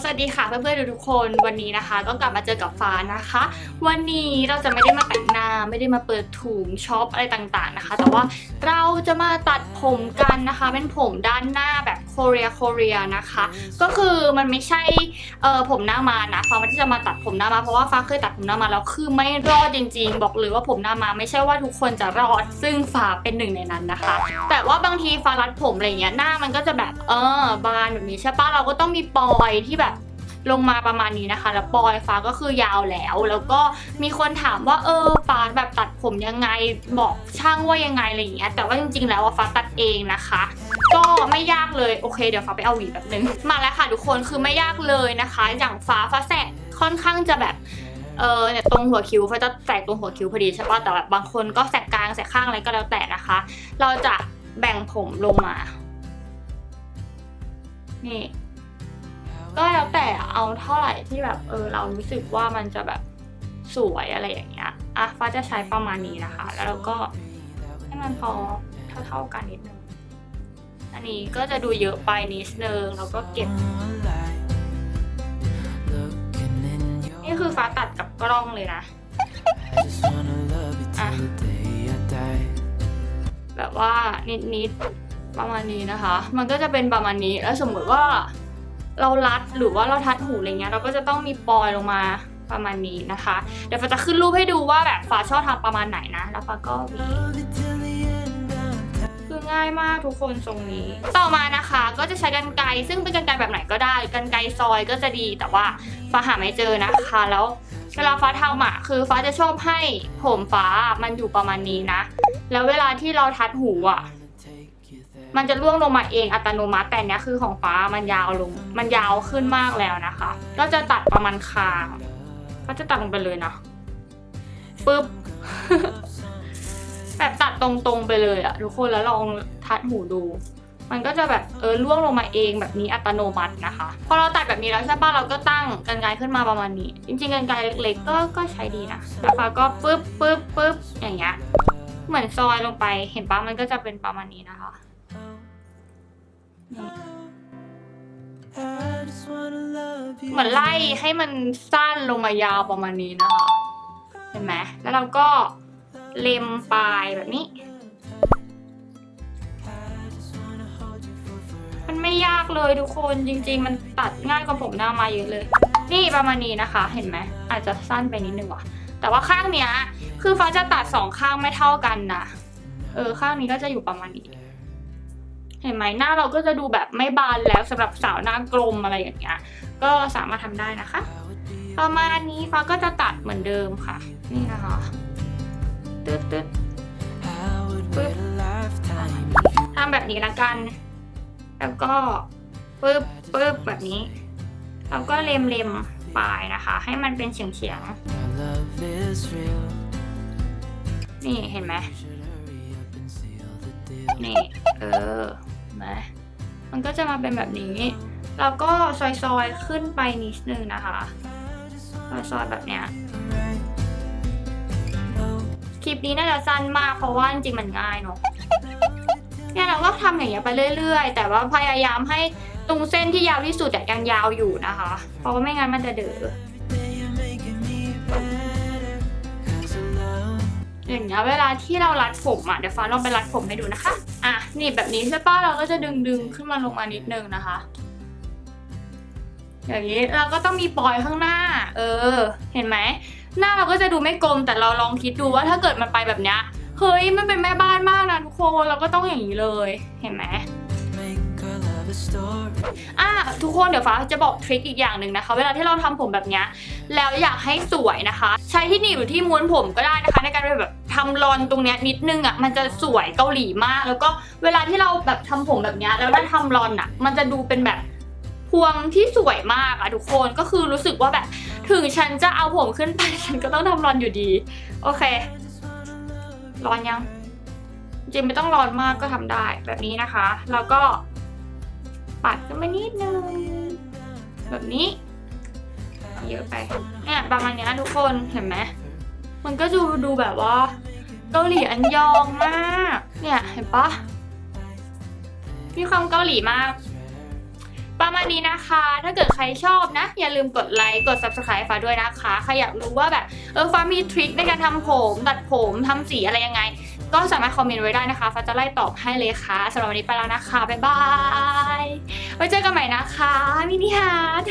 สวัสดีค่ะเพื่อนๆทุกคนวันนี้นะคะ ก็กลับมาเจอกับฟ้านะคะ วันนี้เราจะไม่ได้มาแต่งหน้าไม่ได้มาเปิดถุงช็อปอะไรต่างๆนะคะ แต่ว่าเราจะมาตัดผมกันนะคะ เป็นผมด้านหน้าแบบโคเรียโคเรียนะคะ ก็คือมันไม่ใช่เอ่อผมหน้ามานะฟ้าไม่ได้จะมาตัดผมหน้ามาเพราะว่าฟ้าเคยตัดผมหน้ามาแล้วคือไม่รอดจริง ๆ บอกเลยว่าผมหน้ามาไม่ใช่ว่าทุกคนจะรอด ซึ่งฟ้าเป็นหนึ่งในนั้นนะคะ แต่ว่าบางทีฟ้ารัดผมอะไรเงี้ยหน้ามันก็จะแบบเออบานแบบนี้ใช่ปะเราก็ต้องมีปลอยที่แบบลงมาประมาณนี้นะคะ แล้วปลอยฟ้าก็คือยาวแล้ว แล้วก็มีคนถามว่าเออฟ้าแบบตัดผมยังไงบอกช่างว่ายังไงอะไรอย่างเงี้ยแต่ว่าจริงๆแล้วว่าฟ้าตัดเองนะคะ ก็ไม่ยากเลยโอเคเดี๋ยวฟ้าไปเอาหวีแบบนึงมาแล้วค่ะทุกคนคือไม่ยากเลยนะคะ อย่างฟ้าฟ้าแสกค่อนข้างจะแบบเออเนี่ยตรงหัวคิ้วฟ้าจะแสกตรงหัวคิ้วพอดีใช่ป่ะแต่แบบบางคนก็แสกกลางแสกข้างอะไรก็แล้วแต่นะคะ เราจะแบ่งผมลงมานี่ ก็แล้วแต่เอาเท่าไหร่ที่แบบเออเรารู้สึกว่ามันจะแบบสวยอะไรอย่างเงี้ยอะฟ้าจะใช้ประมาณนี้นะคะ แล้วเราก็ให้มันพอเท่าๆกันนิดนึง อันนี้ก็จะดูเยอะไปนิดนึงแล้วก็เก็บ นี่คือฟ้าตัดกับกล้องเลยนะอะแบบว่านิดๆประมาณนี้นะคะ มันก็จะเป็นประมาณนี้แล้วสมมติว่าเรารัดหรือว่าเราทัดหูอะไรเงี้ยเราก็จะต้องมีปอยลงมาประมาณนี้นะคะ เดี๋ยวฟ้าจะขึ้นรูปให้ดูว่าแบบฟ้าชอบทำประมาณไหนนะ แล้วฟ้าก็หวี ง่ายมากทุกคนทรงนี้ ต่อมานะคะก็จะใช้กันไกรซึ่งเป็นกันไกรแบบไหนก็ได้ กันไกรซอยก็จะดีแต่ว่าฟ้าหาไม่เจอนะคะ แล้วเวลาฟ้าทำอะคือฟ้าจะชอบให้ผมฟ้ามันอยู่ประมาณนี้นะ แล้วเวลาที่เราทัดหูอะมันจะร่วงลงมาเองอัตโนมัติแต่เนี้ยคือของฟ้ามันยาวลง มันยาวขึ้นมากแล้วนะคะ ก็จะตัดประมาณคางก็จะตัดลงไปเลยนะปึ๊บ ตรงๆไปเลยอะทุกคนแล้วลองทัดหูดู มันก็จะแบบเออล่วงลงมาเองแบบนี้อัตโนมัตินะคะ พอเราตัดแบบนี้แล้วใช่ปะเราก็ตั้งกันไกขึ้นมาประมาณนี้ จริงๆกันไกเล็กๆก็ก็ใช้ดีนะแล้วฟ้าก็ปึ๊บปึ๊บปึ๊บอย่างเงี้ยเหมือนซอยลงไปเห็นปะมันก็จะเป็นประมาณนี้นะคะเหมือนไล่ให้มันสั้นลงมายาวประมาณนี้นะคะ เห็นไหมแล้วเราก็ เล็มปลายแบบนี้ มันไม่ยากเลยทุกคนจริง ๆ มันตัดง่ายกว่าผมหน้ามาเยอะเลย นี่ประมาณนี้นะคะ เห็นไหม อาจจะสั้นไปนิดนึงว่ะ แต่ว่าข้างเนี้ย คือฟ้าจะตัดสองข้างไม่เท่ากันนะเออข้างนี้ก็จะอยู่ประมาณนี้ เห็นไหมหน้าเราก็จะดูแบบไม่บานแล้วสำหรับสาวหน้ากลมอะไรอย่างเงี้ย ก็สามารถทำได้นะคะ ประมาณนี้ฟ้าก็จะตัดเหมือนเดิมค่ะ นี่นะคะ ตึ๊ดตึ๊ดปึ๊บทำแบบนี้ละกัน แล้วก็ปึ๊บปึ๊บแบบนี้เราก็เล็มเล็มปลายนะคะ ให้มันเป็นเฉียงเฉียงๆนี่เห็นไหมนี่เออนไหมมันก็จะมาเป็นแบบนี้ แล้วก็ซอยๆขึ้นไปนิดนึงนะคะ ซอยๆแบบเนี้ย คลิปนี้น่าจะสั้นมากเพราะว่าจริงๆมันง่ายเนาะเนี่ยเราก็ทำอย่างเงี้ยไปเรื่อยๆ แต่ว่าพยายามให้ตรงเส้นที่ยาวที่สุดอะยังยาวอยู่นะคะ เพราะว่าไม่งั้นมันจะเด๋ออย่างเงี้ยเวลาที่เรารัดผมอะเดี๋ยวฟ้าลองไปรัดผมให้ดูนะคะ อะนี่แบบนี้ใช่ป้ะเราก็จะดึงดึงๆขึ้นมาลงมานิดนึงนะคะ อย่างนี้เราก็ต้องมีปลอยข้างหน้า เออ เห็นไหม หน้าเราก็จะดูไม่กลมแต่เราลองคิดดูว่าถ้าเกิดมันไปแบบเนี้ยเฮ้ยมันเป็นแม่บ้านมากนะทุกคนเราก็ต้องอย่างนี้เลยเห็นไหมอะทุกคนเดี๋ยวฟ้าจะบอกทริคอีกอย่างหนึ่งนะคะ เวลาที่เราทำผมแบบนี้แล้วอยากให้สวยนะคะ ใช้ที่หนีบหรือที่ม้วนผมก็ได้นะคะ ในการแบบทำรอนตรงเนี้ยนิดนึงอะมันจะสวยเกาหลีมาก แล้วก็เวลาที่เราแบบทำผมแบบนี้แล้วได้ทำรอนอะ มันจะดูเป็นแบบพวงที่สวยมากอะทุกคนก็คือรู้สึกว่าแบบ ถึงฉันจะเอาผมขึ้นไป ฉันก็ต้องทำรอนอยู่ดี โอเค ร้อนยัง จริงไม่ต้องร้อนมากก็ทำได้แบบนี้นะคะ แล้วก็ ปัดขึ้นมานิดนึง แบบนี้ เยอะไป เนี่ยประมาณเนี้ยทุกคนเห็นไหม มันก็ดูดูแบบว่าเกาหลีอันยองมาก เนี่ยเห็นปะมีความเกาหลีมาก ประมาณนี้นะคะ ถ้าเกิดใครชอบนะ อย่าลืมกดไลค์ กด subscribe ฟ้าด้วยนะคะ ใครอยากรู้ว่าแบบ เออฟ้ามีทริคในการทำผม ตัดผมทำสีอะไรยังไง ก็สามารถคอมเมนต์ไว้ได้นะคะฟ้าจะไล่ตอบให้เลยค่ะสำหรับวันนี้ไปแล้วนะคะ บ๊ายบาย ไว้เจอกันใหม่นะคะมินิฮาร์ด